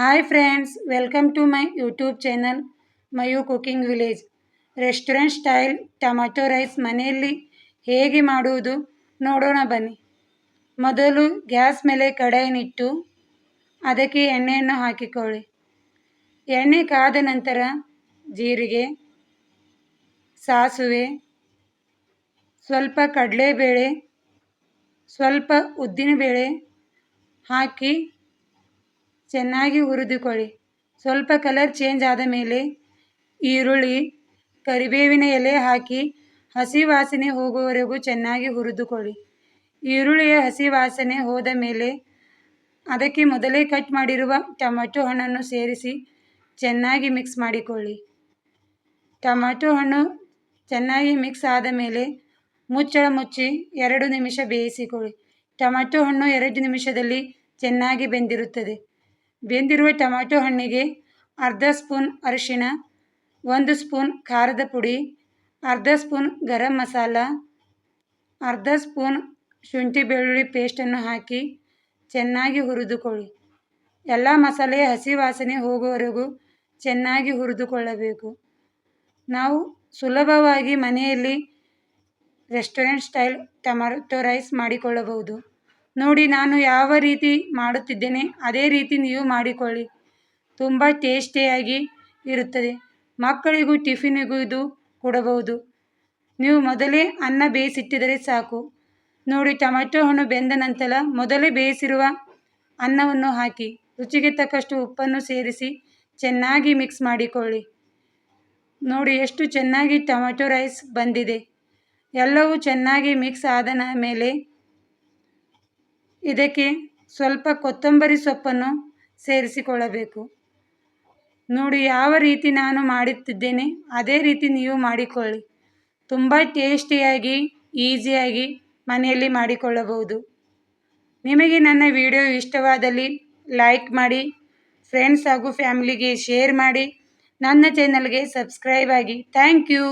Hi friends welcome to my YouTube channel Mayu cooking village restaurant style tomato rice ಮನೆಯಲ್ಲಿ ಹೇಗೆ ಮಾಡುವುದು ನೋಡೋಣ ಬನ್ನಿ. ಮೊದಲು ಗ್ಯಾಸ್ ಮೇಲೆ ಕಡಾಯಿನಿಟ್ಟು ಅದಕ್ಕೆ ಎಣ್ಣೆಯನ್ನು ಹಾಕಿಕೊಳ್ಳಿ. ಎಣ್ಣೆ ಕಾದ ನಂತರ ಜೀರಿಗೆ, ಸಾಸುವೆ, ಸ್ವಲ್ಪ ಕಡಲೆಬೇಳೆ, ಸ್ವಲ್ಪ ಉದ್ದಿನಬೇಳೆ ಹಾಕಿ ಚೆನ್ನಾಗಿ ಹುರಿದುಕೊಳ್ಳಿ. ಸ್ವಲ್ಪ ಕಲರ್ ಚೇಂಜ್ ಆದ ಮೇಲೆ ಈರುಳ್ಳಿ, ಕರಿಬೇವಿನ ಎಲೆ ಹಾಕಿ ಹಸಿ ವಾಸನೆ ಹೋಗುವವರೆಗೂ ಚೆನ್ನಾಗಿ ಹುರಿದುಕೊಳ್ಳಿ. ಈರುಳ್ಳಿಯ ಹಸಿ ವಾಸನೆ ಹೋದ ಮೇಲೆ ಅದಕ್ಕೆ ಮೊದಲೇ ಕಟ್ ಮಾಡಿರುವ ಟೊಮೆಟೊ ಹಣ್ಣನ್ನು ಸೇರಿಸಿ ಚೆನ್ನಾಗಿ ಮಿಕ್ಸ್ ಮಾಡಿಕೊಳ್ಳಿ. ಟೊಮ್ಯಾಟೊ ಹಣ್ಣು ಚೆನ್ನಾಗಿ ಮಿಕ್ಸ್ ಆದ ಮೇಲೆ ಮುಚ್ಚಳ ಮುಚ್ಚಿ ಎರಡು ನಿಮಿಷ ಬೇಯಿಸಿಕೊಳ್ಳಿ. ಟೊಮ್ಯಾಟೊ ಹಣ್ಣು ಎರಡು ನಿಮಿಷದಲ್ಲಿ ಚೆನ್ನಾಗಿ ಬೆಂದಿರುತ್ತದೆ. ಬೆಂದಿರುವ ಟೊಮ್ಯಾಟೊ ಹಣ್ಣಿಗೆ ಅರ್ಧ ಸ್ಪೂನ್ ಅರಿಶಿಣ, ಒಂದು ಸ್ಪೂನ್ ಖಾರದ ಪುಡಿ, ಅರ್ಧ ಸ್ಪೂನ್ ಗರಂ ಮಸಾಲ, ಅರ್ಧ ಸ್ಪೂನ್ ಶುಂಠಿ ಬೆಳ್ಳುಳ್ಳಿ ಪೇಸ್ಟನ್ನು ಹಾಕಿ ಚೆನ್ನಾಗಿ ಹುರಿದುಕೊಳ್ಳಿ. ಎಲ್ಲ ಮಸಾಲೆ ಹಸಿ ವಾಸನೆ ಹೋಗುವವರೆಗೂ ಚೆನ್ನಾಗಿ ಹುರಿದುಕೊಳ್ಳಬೇಕು. ನಾವು ಸುಲಭವಾಗಿ ಮನೆಯಲ್ಲಿ ರೆಸ್ಟೋರೆಂಟ್ ಸ್ಟೈಲ್ ಟೊಮ್ಯಾಟೊ ರೈಸ್ ಮಾಡಿಕೊಳ್ಳಬಹುದು. ನೋಡಿ ನಾನು ಯಾವ ರೀತಿ ಮಾಡುತ್ತಿದ್ದೇನೆ, ಅದೇ ರೀತಿ ನೀವು ಮಾಡಿಕೊಳ್ಳಿ. ತುಂಬ ಟೇಸ್ಟಿಯಾಗಿ ಇರುತ್ತದೆ. ಮಕ್ಕಳಿಗೂ ಟಿಫಿನಿಗೂ ಇದು ಕೊಡಬಹುದು. ನೀವು ಮೊದಲೇ ಅನ್ನ ಬೇಯಿಸಿಟ್ಟಿದರೆ ಸಾಕು. ನೋಡಿ, ಟೊಮೆಟೊ ಹಣ್ಣು ಬೆಂದ ನಂತರ ಮೊದಲೇ ಬೇಯಿಸಿರುವ ಅನ್ನವನ್ನು ಹಾಕಿ, ರುಚಿಗೆ ತಕ್ಕಷ್ಟು ಉಪ್ಪನ್ನು ಸೇರಿಸಿ ಚೆನ್ನಾಗಿ ಮಿಕ್ಸ್ ಮಾಡಿಕೊಳ್ಳಿ. ನೋಡಿ, ಎಷ್ಟು ಚೆನ್ನಾಗಿ ಟೊಮೆಟೊ ರೈಸ್ ಬಂದಿದೆ. ಎಲ್ಲವೂ ಚೆನ್ನಾಗಿ ಮಿಕ್ಸ್ ಆದ ಮೇಲೆ ಇದಕ್ಕೆ ಸ್ವಲ್ಪ ಕೊತ್ತಂಬರಿ ಸೊಪ್ಪನ್ನು ಸೇರಿಸಿಕೊಳ್ಳಬೇಕು. ನೋಡಿ, ಯಾವ ರೀತಿ ನಾನು ಮಾಡುತ್ತಿದ್ದೇನೆ ಅದೇ ರೀತಿ ನೀವು ಮಾಡಿಕೊಳ್ಳಿ. ತುಂಬ ಟೇಸ್ಟಿಯಾಗಿ, ಈಸಿಯಾಗಿ ಮನೆಯಲ್ಲಿ ಮಾಡಿಕೊಳ್ಳಬಹುದು. ನಿಮಗೆ ನನ್ನ ವಿಡಿಯೋ ಇಷ್ಟವಾದಲ್ಲಿ ಲೈಕ್ ಮಾಡಿ, ಫ್ರೆಂಡ್ಸ್ ಹಾಗೂ ಫ್ಯಾಮಿಲಿಗೆ ಶೇರ್ ಮಾಡಿ, ನನ್ನ ಚಾನಲ್ಗೆ ಸಬ್ಸ್ಕ್ರೈಬ್ ಆಗಿ ಥ್ಯಾಂಕ್ ಯು.